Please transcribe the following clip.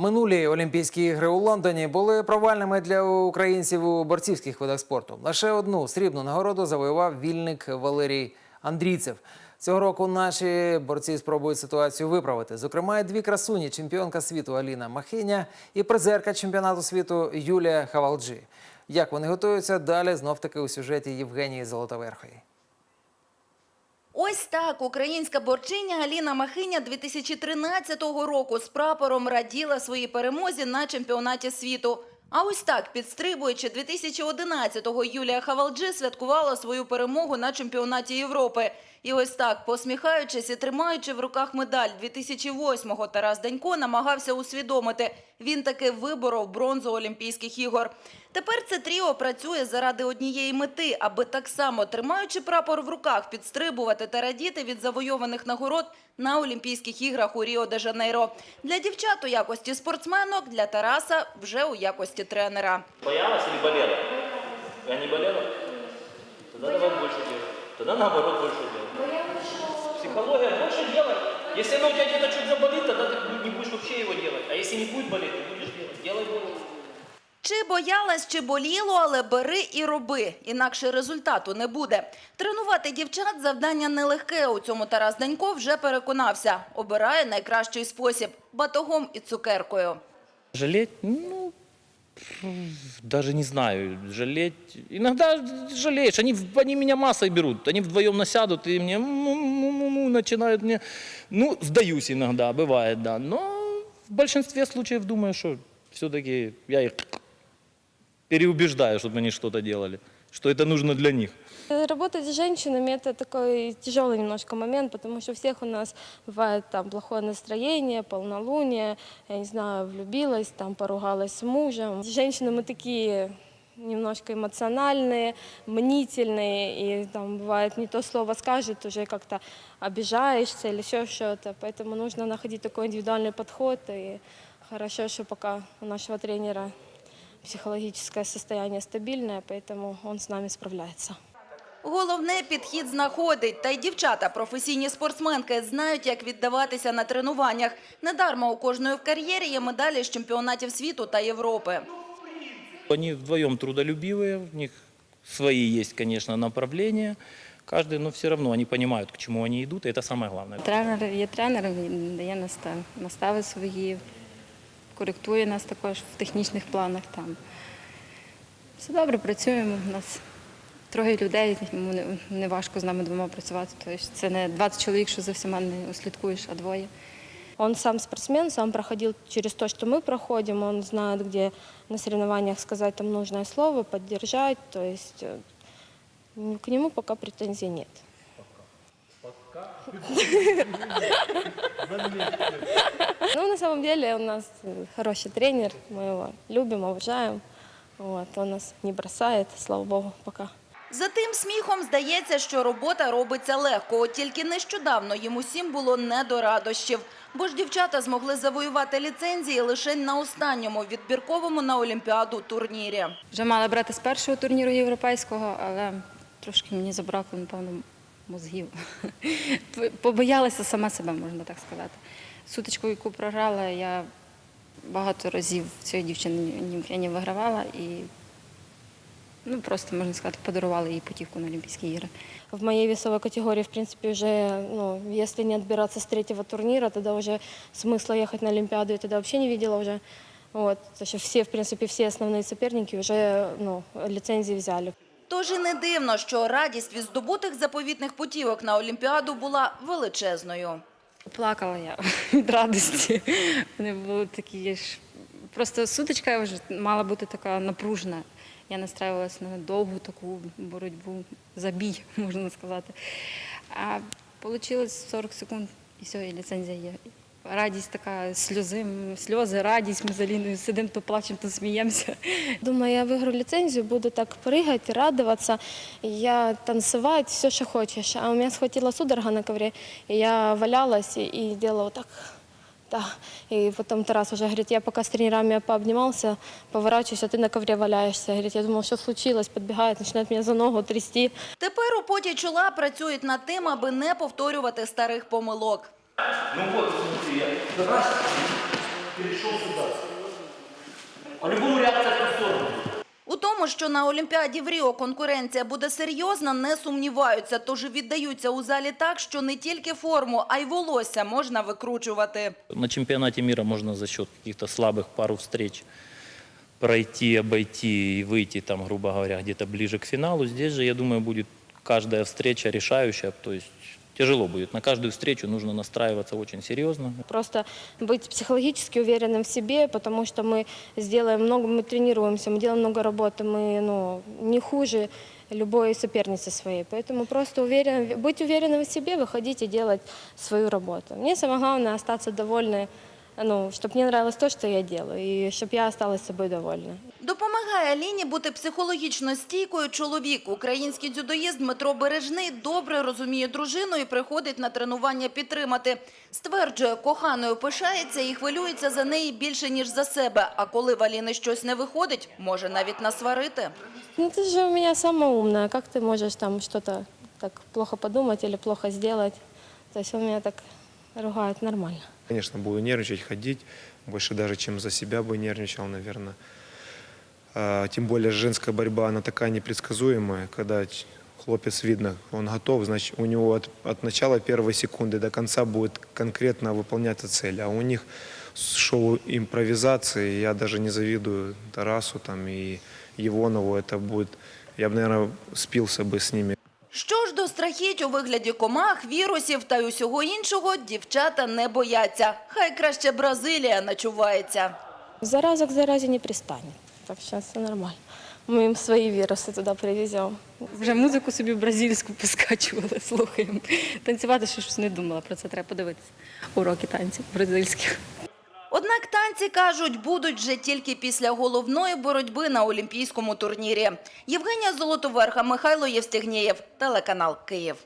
Минулі Олімпійські ігри у Лондоні були провальними для українців у борцівських видах спорту. Лише одну срібну нагороду завоював вільник Валерій Андрійцев. Цього року наші борці спробують ситуацію виправити. Зокрема, дві красуні чемпіонка світу Аліна Махиня і призерка чемпіонату світу Юлія Хавалджі. Як вони готуються далі? Знов таки у сюжеті Євгенії Золотоверхої. Ось так українська борчиня Аліна Махиня 2013 року з прапором раділа своїй перемозі на чемпіонаті світу. А ось так, підстрибуючи 2011-го, Юлія Хавалджи святкувала свою перемогу на чемпіонаті Європи. І ось так, посміхаючись і тримаючи в руках медаль 2008-го, Тарас Данько намагався усвідомити, він таки виборов бронзу Олімпійських ігор. Тепер це тріо працює заради однієї мети, аби так само, тримаючи прапор в руках, підстрибувати та радіти від завойованих нагород на Олімпійських іграх у Ріо-де-Жанейро. Для дівчат у якості спортсменок, для Тараса вже у якості тренера. Боялась или болела? Я не болела? Тогда давай больше делать. Тогда наоборот больше делать. Психология больше делать. Если оно у тебя где-то чуть заболит, тогда ты не будешь вообще его делать. А если не будет болеть, ты будешь делать. Делай. Чи боялась, чи боліло, але бери і роби, інакше результату не буде. Тренувати дівчат завдання нелегке. У цьому Тарас Данько вже переконався. Обирає найкращий спосіб – батогом і цукеркою. Жалеть? Ну, даже не знаю. Жалеть. Иногда жалеешь. Они, они меня массой берут. Они вдвоем насядут и мне начинают мне... Ну, сдаюсь иногда, бывает, да. В большинстве случаев думаю, что все-таки я их переубеждаю, чтобы они что-то делали. Что это нужно для них. Работать с женщинами это такой тяжелый немножко момент, потому что у всех у нас бывает там плохое настроение, полнолуние, я не знаю, влюбилась, там поругалась с мужем. Женщины мы такие немножко эмоциональные, мнительные, и там бывает не то слово скажет, уже как-то обижаешься или еще что-то. Поэтому нужно находить такой индивидуальный подход, и хорошо, что пока у нашего тренера психологическое состояние стабильное, поэтому он с нами справляется. Головне – підхід знаходить. Та й дівчата, професійні спортсменки, знають, як віддаватися на тренуваннях. Недарма у кожної в кар'єрі є медалі з чемпіонатів світу та Європи. Они вдвоем трудолюбивые, у них свои есть, конечно, направления. Каждый, но все равно они понимают, к чему они идут, и это самое главное. Тренер є тренером, він дає наста- настави свої, коректує нас також в технічних планах. Там. Все добре, працюємо. У нас троє людей, йому не, важко з нами двома працювати. Тобто це не 20 чоловік, що за всіма не услідкуєш, а двоє. Он сам спортсмен, сам проходил через то, что мы проходим, он знает, где на соревнованиях сказать там нужное слово, поддержать, то есть э, к нему пока претензий нет. Ну, на самом деле у нас э, хороший тренер, мы его любим, уважаем. Вот, он нас не бросает, слава богу, пока. За тим сміхом здається, що робота робиться легко. От тільки нещодавно їм усім було не до радощів. Бо ж дівчата змогли завоювати ліцензії лише на останньому відбірковому на Олімпіаду турнірі. Вже мала брати з першого турніру європейського, але трошки мені забракло, напевно, мозгів. Побоялася сама себе, можна так сказати. Сутичку, яку програла, я багато разів цієї дівчини не вигравала і ну, просто, можна сказати, подарувала їй путівку на Олімпійські ігри. В моей весовой категории, в принципе, уже, ну, если не отбираться с третьего турнира, тогда уже смысла ехать на Олимпиаду я тогда вообще не видела уже. Вот, все, в принципе, все основные соперники уже, ну, лицензии взяли. Тож і не дивно, що радість від здобутих заповітних путівок на Олімпіаду була величезною. Плакала я від радості. Вони були такі ж. Просто сутичка вже мала бути така напружена. Я настраювалася на довгу таку боротьбу, забій, можна сказати. А вийшло 40 секунд, і все, і ліцензія є. Радість така, сльози, сльози, радість. Ми з Аліною сидимо, то плачемо, то сміємося. Думаю, я выиграю лицензию, буду так прыгать, радоваться, и я танцевать, все, что хочешь. А у меня схватила судорога на ковре, и я валялась и, и делала вот так. Да. И потом Тарас уже говорит, я пока с тренерами пообнимался, поворачиваюсь, а ты на ковре валяешься. Говорит, я думал, что случилось, подбегает, начинает меня за ногу трясти. Тепер у поті чола працюють над тим, аби не повторювати старих помилок. Ну вот, смотри, я раз, По-любому реакция в ту сторону. У тому, що на Олімпіаді в Ріо конкуренція буде серйозна, не сумніваються, тож віддаються у залі так, що не тільки форму, а й волосся можна викручувати. На чемпионате мира можно за счет каких-то слабых пару встреч пройти, обойти и выйти, там, грубо говоря, где-то ближе к финалу. Здесь же, я думаю, будет каждая встреча решающая. То есть тяжело будет. На каждую встречу нужно настраиваться очень серьезно. Просто быть психологически уверенным в себе, потому что мы сделаем много, мы тренируемся, мы делаем много работы, мы ну, не хуже любой соперницы своей. Поэтому просто уверен, быть уверенным в себе, выходить и делать свою работу. Мне самое главное остаться довольной, ну, чтобы мне нравилось то, что я делаю, и чтобы я осталась собой довольна. Допомагає Аліні бути психологічно стійкою чоловік. Український дзюдоїст Дмитро Бережний добре розуміє дружину і приходить на тренування підтримати. Стверджує, коханою пишається і хвилюється за неї більше, ніж за себе. А коли в Аліни щось не виходить, може навіть насварити. Ну, ты же у меня самая умная, как ты можешь там что-то так плохо подумать или плохо сделать? То есть он меня так ругает нормально. Конечно, буду нервничать, ходить, больше даже, чем за себя бы нервничал, наверное. А, Тем более женская борьба, она такая непредсказуемая, когда хлопец видно, он готов, значит, у него от, от начала первой секунды до конца будет конкретно выполняться цель. А у них шоу импровизации, я даже не завидую Тарасу там и Ивонову, это будет, я бы, наверное, спился бы с ними. Що ж до страхіть у вигляді комах, вірусів та й усього іншого, дівчата не бояться. Хай краще Бразилія начувається. Зараза к заразе не пристанет. Так сейчас все нормально. Мы им свои вирусы туда привезем. Вже музику собі бразильську поскачували, слухаємо. Танцювати ще щось не думала, про це треба подивитися. Уроки танців бразильських. Однак танці, кажуть, будуть вже тільки після головної боротьби на Олімпійському турнірі. Євгенія Золотоверха, Михайло Євстігнєєв, телеканал «Київ».